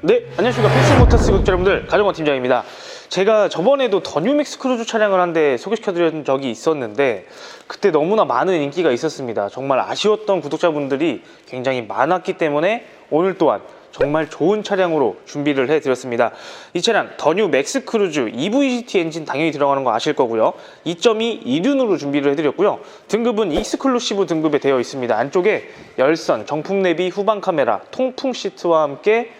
네, 안녕하십니까. 필승 모터스 구독자 여러분들, 가정원 팀장입니다. 제가 저번에도 더 뉴맥스 크루즈 차량을 한 대 소개시켜 드린 적이 있었는데 그때 너무나 많은 인기가 있었습니다. 정말 아쉬웠던 구독자분들이 굉장히 많았기 때문에 오늘 또한 정말 좋은 차량으로 준비를 해드렸습니다. 이 차량 더뉴 맥스 크루즈 EVGT 엔진 당연히 들어가는 거 아실 거고요. 2.2 이륜으로 준비를 해드렸고요. 등급은 익스클루시브 등급에 되어 있습니다. 안쪽에 열선, 정품 내비, 후방 카메라, 통풍 시트와 함께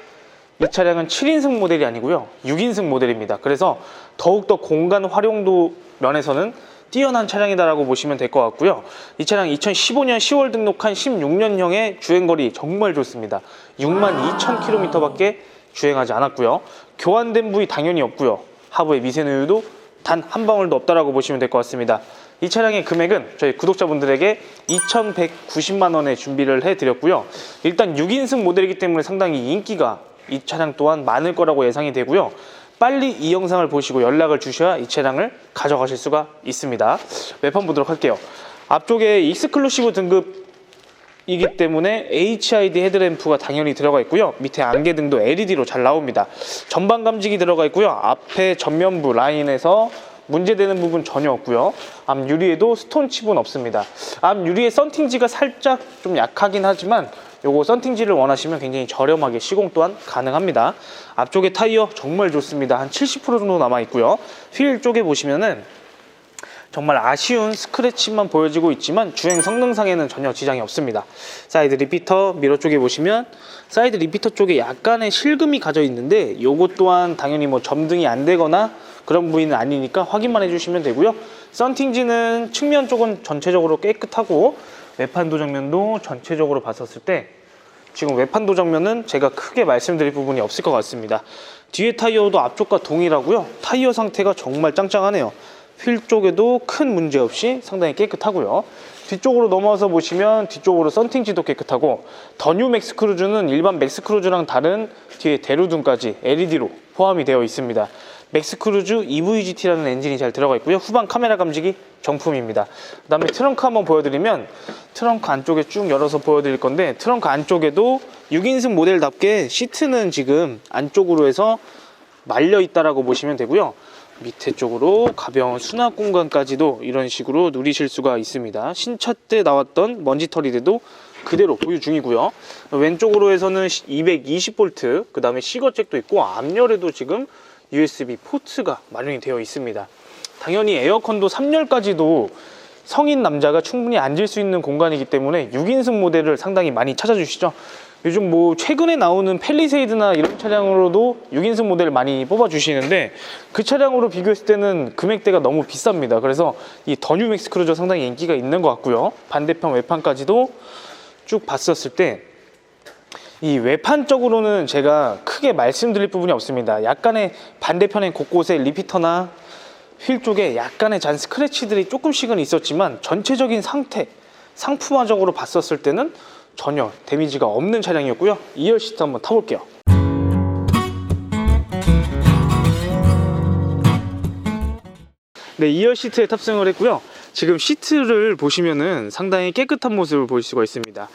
이 차량은 7인승 모델이 아니고요. 6인승 모델입니다. 그래서 더욱더 공간 활용도 면에서는 뛰어난 차량이다라고 보시면 될 것 같고요. 이 차량 2015년 10월 등록한 16년형의 주행거리 정말 좋습니다. 6만 2천 킬로미터밖에 주행하지 않았고요. 교환된 부위 당연히 없고요. 하부에 미세누유도 단 한 방울도 없다라고 보시면 될 것 같습니다. 이 차량의 금액은 저희 구독자분들에게 2,190만 원에 준비를 해드렸고요. 일단 6인승 모델이기 때문에 상당히 인기가 이 차량 또한 많을 거라고 예상이 되고요. 빨리 이 영상을 보시고 연락을 주셔야 이 차량을 가져가실 수가 있습니다. 웹판 보도록 할게요. 앞쪽에 익스클루시브 등급 이기 때문에 HID 헤드램프가 당연히 들어가 있고요. 밑에 안개등도 LED로 잘 나옵니다. 전방 감지기 들어가 있고요. 앞에 전면부 라인에서 문제되는 부분 전혀 없고요. 앞 유리에도 스톤 칩은 없습니다. 앞 유리의 썬팅지가 살짝 좀 약하긴 하지만 요거 썬팅지를 원하시면 굉장히 저렴하게 시공 또한 가능합니다. 앞쪽에 타이어 정말 좋습니다. 한 70% 정도 남아 있고요. 휠 쪽에 보시면은 정말 아쉬운 스크래치만 보여지고 있지만 주행 성능상에는 전혀 지장이 없습니다. 사이드 리피터 미러 쪽에 보시면 사이드 리피터 쪽에 약간의 실금이 가져 있는데 요것 또한 당연히 뭐 점등이 안 되거나 그런 부위는 아니니까 확인만 해주시면 되고요. 썬팅지는 측면 쪽은 전체적으로 깨끗하고 외판 도 정면도 전체적으로 봤었을 때 지금 외판 도 정면은 제가 크게 말씀드릴 부분이 없을 것 같습니다. 뒤에 타이어도 앞쪽과 동일하고요. 타이어 상태가 정말 짱짱하네요. 휠 쪽에도 큰 문제 없이 상당히 깨끗하고요. 뒤쪽으로 넘어와서 보시면 뒤쪽으로 썬팅지도 깨끗하고 더뉴 맥스 크루즈는 일반 맥스 크루즈랑 다른 뒤에 대루등까지 LED로 포함이 되어 있습니다. 맥스 크루즈 EVGT라는 엔진이 잘 들어가 있고요. 후방 카메라 감지기 정품입니다. 그 다음에 트렁크 한번 보여드리면 트렁크 안쪽에 쭉 열어서 보여드릴 건데 트렁크 안쪽에도 6인승 모델답게 시트는 지금 안쪽으로 해서 말려 있다라고 보시면 되고요. 밑에 쪽으로 가벼운 수납 공간까지도 이런 식으로 누리실 수가 있습니다. 신차 때 나왔던 먼지 털이들도 그대로 보유 중이고요. 왼쪽으로 해서는 220V, 그 다음에 시거잭도 있고 앞열에도 지금 USB 포트가 마련이 되어 있습니다. 당연히 에어컨도 3열까지도 성인 남자가 충분히 앉을 수 있는 공간이기 때문에 6인승 모델을 상당히 많이 찾아주시죠. 요즘 뭐 최근에 나오는 펠리세이드나 이런 차량으로도 6인승 모델을 많이 뽑아주시는데 그 차량으로 비교했을 때는 금액대가 너무 비쌉니다. 그래서 이 더뉴 맥스 크루저 상당히 인기가 있는 것 같고요. 반대편 외판까지도 쭉 봤었을 때 이 외판 쪽으로는 제가 크게 말씀드릴 부분이 없습니다. 약간의 반대편에 곳곳에 리피터나 휠 쪽에 약간의 잔 스크래치들이 조금씩은 있었지만 전체적인 상태, 상품화적으로 봤었을 때는 전혀 데미지가 없는 차량이었고요. 2열 시트 한번 타볼게요. 네, 2열 시트에 탑승을 했고요. 지금 시트를 보시면은 상당히 깨끗한 모습을 볼 수가 있습니다.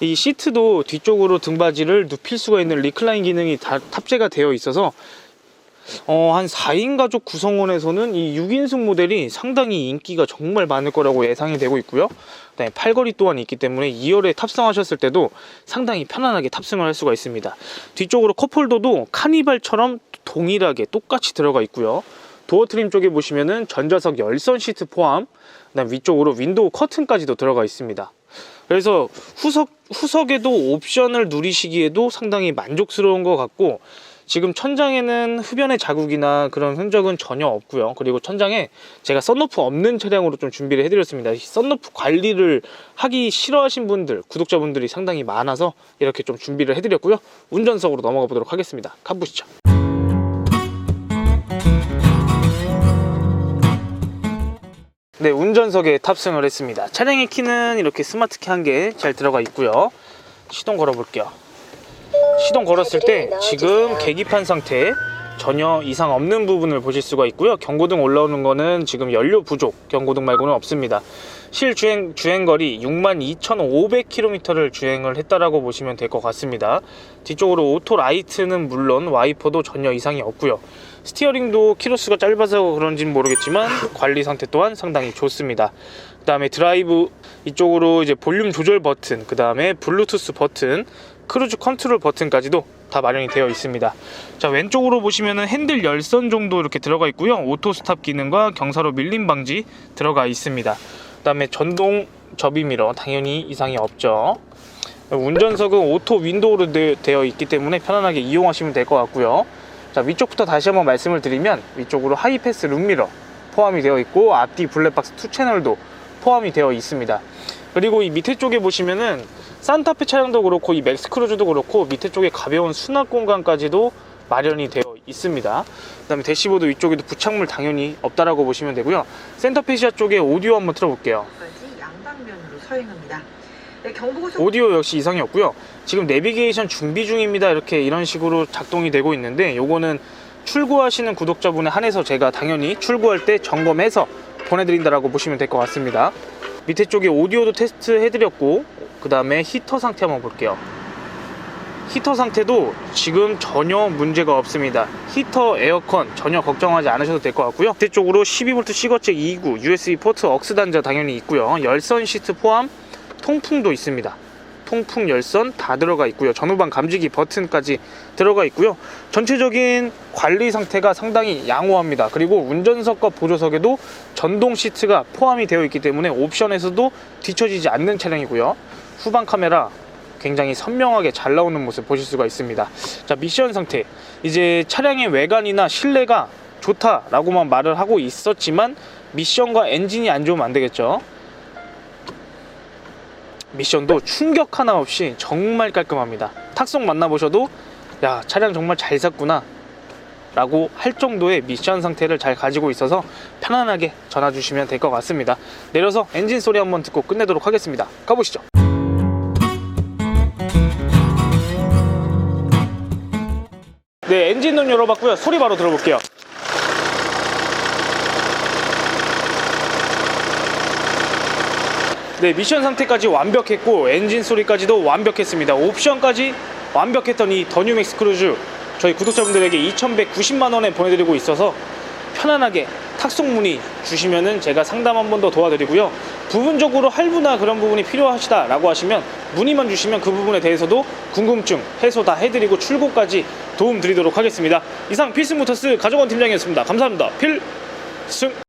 이 시트도 뒤쪽으로 등받이를 눕힐 수가 있는 리클라인 기능이 다 탑재가 되어 있어서 어, 한 4인 가족 구성원에서는 이 6인승 모델이 상당히 인기가 정말 많을 거라고 예상이 되고 있고요. 그다음에 팔걸이 또한 있기 때문에 2열에 탑승하셨을 때도 상당히 편안하게 탑승을 할 수가 있습니다. 뒤쪽으로 컵홀더도 카니발처럼 동일하게 똑같이 들어가 있고요. 도어 트림 쪽에 보시면은 전자석 열선 시트 포함, 그다음 위쪽으로 윈도우 커튼까지도 들어가 있습니다. 그래서 후석 후석에도 옵션을 누리시기에도 상당히 만족스러운 것 같고 지금 천장에는 흡연의 자국이나 그런 흔적은 전혀 없고요. 그리고 천장에 제가 썬루프 없는 차량으로 좀 준비를 해드렸습니다. 이 썬루프 관리를 하기 싫어하신 분들, 구독자분들이 상당히 많아서 이렇게 좀 준비를 해드렸고요. 운전석으로 넘어가 보도록 하겠습니다. 가보시죠. 네, 운전석에 탑승을 했습니다. 차량의 키는 이렇게 스마트키 한 개 잘 들어가 있고요. 시동 걸어 볼게요. 시동 걸었을 때 지금 계기판 상태 전혀 이상 없는 부분을 보실 수가 있고요. 경고등 올라오는 거는 지금 연료 부족 경고등 말고는 없습니다. 실 주행 주행 거리 62,500km를 주행을 했다라고 보시면 될 것 같습니다. 뒤쪽으로 오토 라이트는 물론 와이퍼도 전혀 이상이 없고요. 스티어링도 키로수가 짧아서 그런지는 모르겠지만 관리 상태 또한 상당히 좋습니다. 그 다음에 드라이브 이쪽으로 이제 볼륨 조절 버튼, 그 다음에 블루투스 버튼, 크루즈 컨트롤 버튼까지도 다 마련이 되어 있습니다. 자 왼쪽으로 보시면은 핸들 열선 정도 이렇게 들어가 있고요. 오토 스탑 기능과 경사로 밀림 방지 들어가 있습니다. 그다음에 전동 접이 미러 당연히 이상이 없죠. 운전석은 오토 윈도우로 되- 되어 있기 때문에 편안하게 이용하시면 될 것 같고요. 자 위쪽부터 다시 한번 말씀을 드리면 위쪽으로 하이패스 룸미러 포함이 되어 있고 앞뒤 블랙박스 2 채널도 포함이 되어 있습니다. 그리고 이 밑에 쪽에 보시면은 산타페 차량도 그렇고 이 맥스크루즈도 그렇고 밑에 쪽에 가벼운 수납 공간까지도 마련이 되어 있습니다. 그 다음에 대시보드 위쪽에도 부착물 당연히 없다라고 보시면 되고요. 센터페시아 쪽에 오디오 한번 틀어볼게요. 양방면으로 서행합니다. 네, 경부고속 오디오 역시 이상이 없고요. 지금 내비게이션 준비 중입니다. 이렇게 이런 식으로 작동이 되고 있는데 요거는 출고하시는 구독자분에 한해서 제가 당연히 출고할 때 점검해서 보내드린다라고 보시면 될 것 같습니다. 밑에 쪽에 오디오도 테스트 해드렸고 그 다음에 히터 상태 한번 볼게요. 히터 상태도 지금 전혀 문제가 없습니다. 히터, 에어컨 전혀 걱정하지 않으셔도 될 것 같고요. 밑에 쪽으로 12V 시거잭 2구, USB 포트 억스 단자 당연히 있고요. 열선 시트 포함 통풍도 있습니다. 통풍 열선 다 들어가 있고요. 전후방 감지기 버튼까지 들어가 있고요. 전체적인 관리 상태가 상당히 양호합니다. 그리고 운전석과 보조석에도 전동 시트가 포함이 되어 있기 때문에 옵션에서도 뒤처지지 않는 차량이고요. 후방 카메라 굉장히 선명하게 잘 나오는 모습 보실 수가 있습니다. 자, 미션 상태. 이제 차량의 외관이나 실내가 좋다라고만 말을 하고 있었지만 미션과 엔진이 안 좋으면 안 되겠죠. 미션도 충격 하나 없이 정말 깔끔합니다. 탁송 만나보셔도 야 차량 정말 잘 샀구나 라고 할 정도의 미션 상태를 잘 가지고 있어서 편안하게 전화 주시면 될 것 같습니다. 내려서 엔진 소리 한번 듣고 끝내도록 하겠습니다. 가보시죠. 네 엔진 문 열어봤고요. 소리 바로 들어볼게요. 네, 미션 상태까지 완벽했고 엔진 소리까지도 완벽했습니다. 옵션까지 완벽했던 이 더뉴맥스 크루즈 저희 구독자분들에게 2,190만 원에 보내드리고 있어서 편안하게 탁송 문의 주시면은 제가 상담 한 번 더 도와드리고요. 부분적으로 할부나 그런 부분이 필요하시다라고 하시면 문의만 주시면 그 부분에 대해서도 궁금증 해소 다 해드리고 출고까지 도움 드리도록 하겠습니다. 이상 필승 모터스 가정원 팀장이었습니다. 감사합니다. 필승